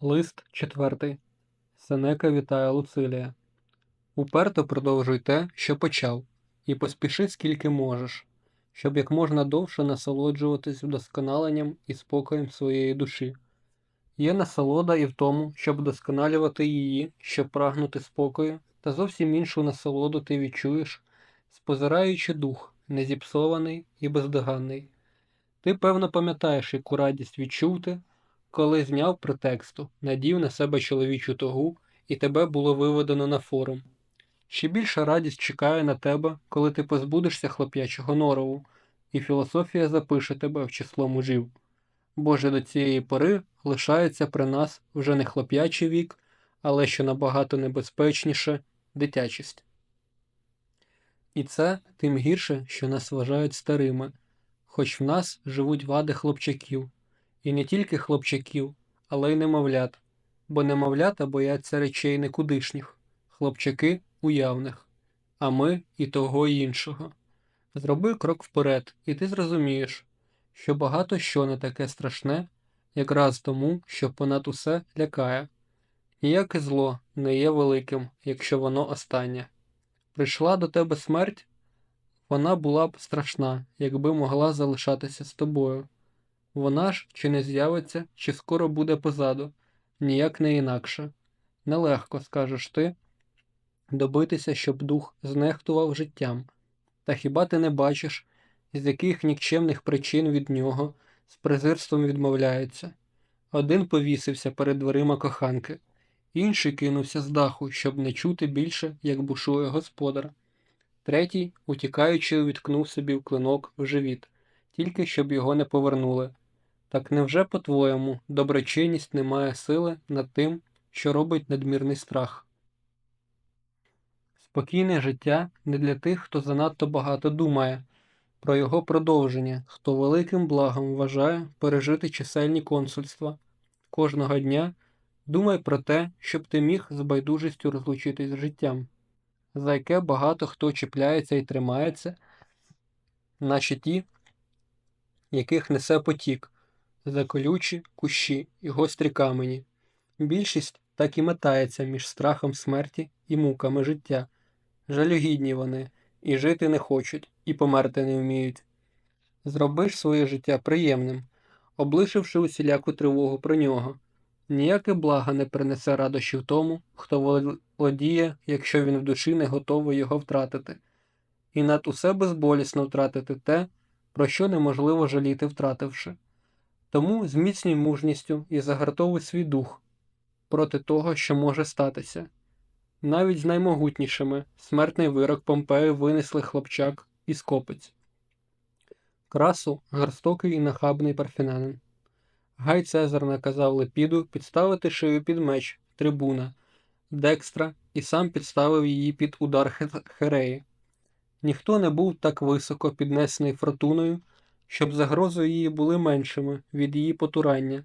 Лист четвертий. Сенека вітає Луцилія. Уперто продовжуй те, що почав, і поспіши скільки можеш, щоб як можна довше насолоджуватись вдосконаленням і спокоєм своєї душі. Є насолода і в тому, щоб вдосконалювати її, щоб прагнути спокою, та зовсім іншу насолоду ти відчуєш, спозираючи дух, незіпсований і бездоганний. Ти, певно, пам'ятаєш, яку радість відчув ти, коли зняв претексту, надів на себе чоловічу тогу, і тебе було виведено на форум. Ще більша радість чекає на тебе, коли ти позбудешся хлоп'ячого норову, і філософія запише тебе в число мужів. Боже до цієї пори лишається при нас вже не хлоп'ячий вік, але що набагато небезпечніше дитячість. І це тим гірше, що нас вважають старими, хоч в нас живуть вади хлопчаків, і не тільки хлопчаків, але й немовлят, бо немовлята бояться речей никудишніх, хлопчаки уявних, а ми і того і іншого. Зроби крок вперед, і ти зрозумієш, що багато що не таке страшне, якраз тому, що понад усе лякає. Ніяке зло не є великим, якщо воно останнє. Прийшла до тебе смерть, вона була б страшна, якби могла залишатися з тобою. Вона ж чи не з'явиться, чи скоро буде позаду, ніяк не інакше. Нелегко, скажеш ти, добитися, щоб дух знехтував життям. Та хіба ти не бачиш, з яких нікчемних причин від нього з презирством відмовляється? Один повісився перед дверима коханки, інший кинувся з даху, щоб не чути більше, як бушує господар. Третій, утікаючи, увіткнув собі в клинок в живіт, тільки щоб його не повернули. Так невже, по-твоєму, доброчинність не має сили над тим, що робить надмірний страх? Спокійне життя не для тих, хто занадто багато думає про його продовження, хто великим благом вважає пережити чисельні консульства. Кожного дня думай про те, щоб ти міг з байдужістю розлучитись з життям, за яке багато хто чіпляється і тримається, наче ті, яких несе потік, за колючі кущі і гострі камені. Більшість так і метається між страхом смерті і муками життя. Жалюгідні вони, і жити не хочуть, і померти не вміють. Зробиш своє життя приємним, облишивши усіляку тривогу про нього. Ніяке благо не принесе радощів тому, хто володіє, якщо він в душі не готовий його втратити, і над усе безболісно втратити те, про що неможливо жаліти втративши. Тому зміцнюй мужністю і загартовуй свій дух проти того, що може статися. Навіть з наймогутнішими смертний вирок Помпею винесли хлопчак і скопець. Красу жорстокий і нахабний парфінанин. Гай Цезар наказав Лепіду підставити шию під меч трибуна, Декстра і сам підставив її під удар Хереї. Ніхто не був так високо піднесений фортуною, щоб загрози її були меншими від її потурання.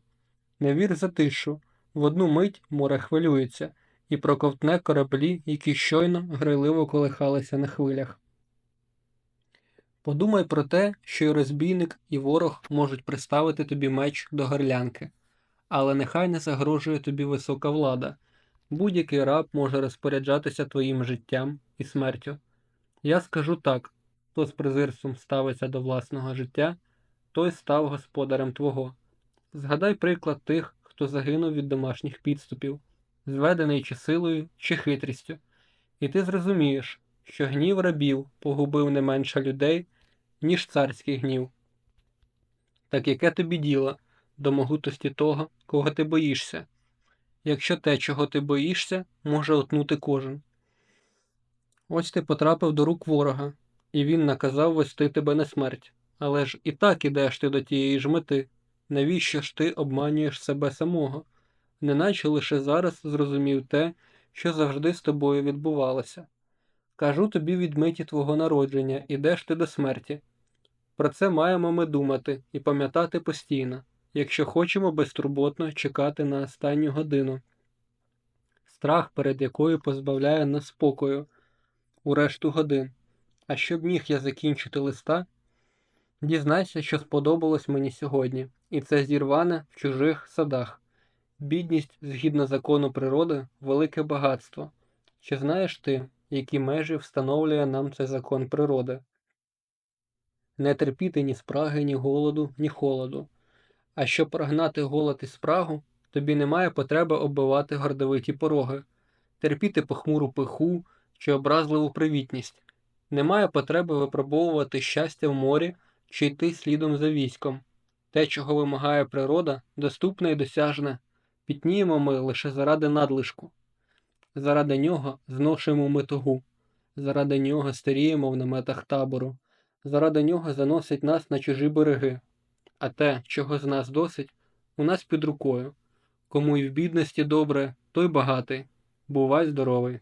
Не вір за тишу, в одну мить море хвилюється і проковтне кораблі, які щойно грайливо колихалися на хвилях. Подумай про те, що і розбійник, і ворог можуть приставити тобі меч до горлянки, але нехай не загрожує тобі висока влада. Будь-який раб може розпоряджатися твоїм життям і смертю. Я скажу так хто з презирством ставиться до власного життя, той став господарем твого. Згадай приклад тих, хто загинув від домашніх підступів, зведений чи силою, чи хитрістю, і ти зрозумієш, що гнів рабів погубив не менше людей, ніж царський гнів. Так яке тобі діло до могутості того, кого ти боїшся, якщо те, чого ти боїшся, може отнути кожен. Ось ти потрапив до рук ворога, і він наказав вести тебе на смерть. Але ж і так ідеш ти до тієї ж мети. Навіщо ж ти обманюєш себе самого? Неначе лише зараз зрозумів те, що завжди з тобою відбувалося. Кажу тобі від миті твого народження, ідеш ти до смерті. Про це маємо ми думати і пам'ятати постійно, якщо хочемо безтурботно чекати на останню годину. Страх, перед якою позбавляє нас спокою у решту годин. А щоб міг я закінчити листа, дізнайся, що сподобалось мені сьогодні, і це зірване в чужих садах. Бідність, згідно закону природи, велике багатство. Чи знаєш ти, які межі встановлює нам цей закон природи? Не терпіти ні спраги, ні голоду, ні холоду. А щоб прогнати голод і спрагу, тобі немає потреби оббивати гордовиті пороги, терпіти похмуру пиху чи образливу привітність. Немає потреби випробовувати щастя в морі чи йти слідом за військом. Те, чого вимагає природа, доступне і досяжне. Пітніємо ми лише заради надлишку. Заради нього зношуємо ми тугу. Заради нього старіємо в наметах табору. Заради нього заносить нас на чужі береги. А те, чого з нас досить, у нас під рукою. Кому й в бідності добре, той багатий. Бувай здоровий.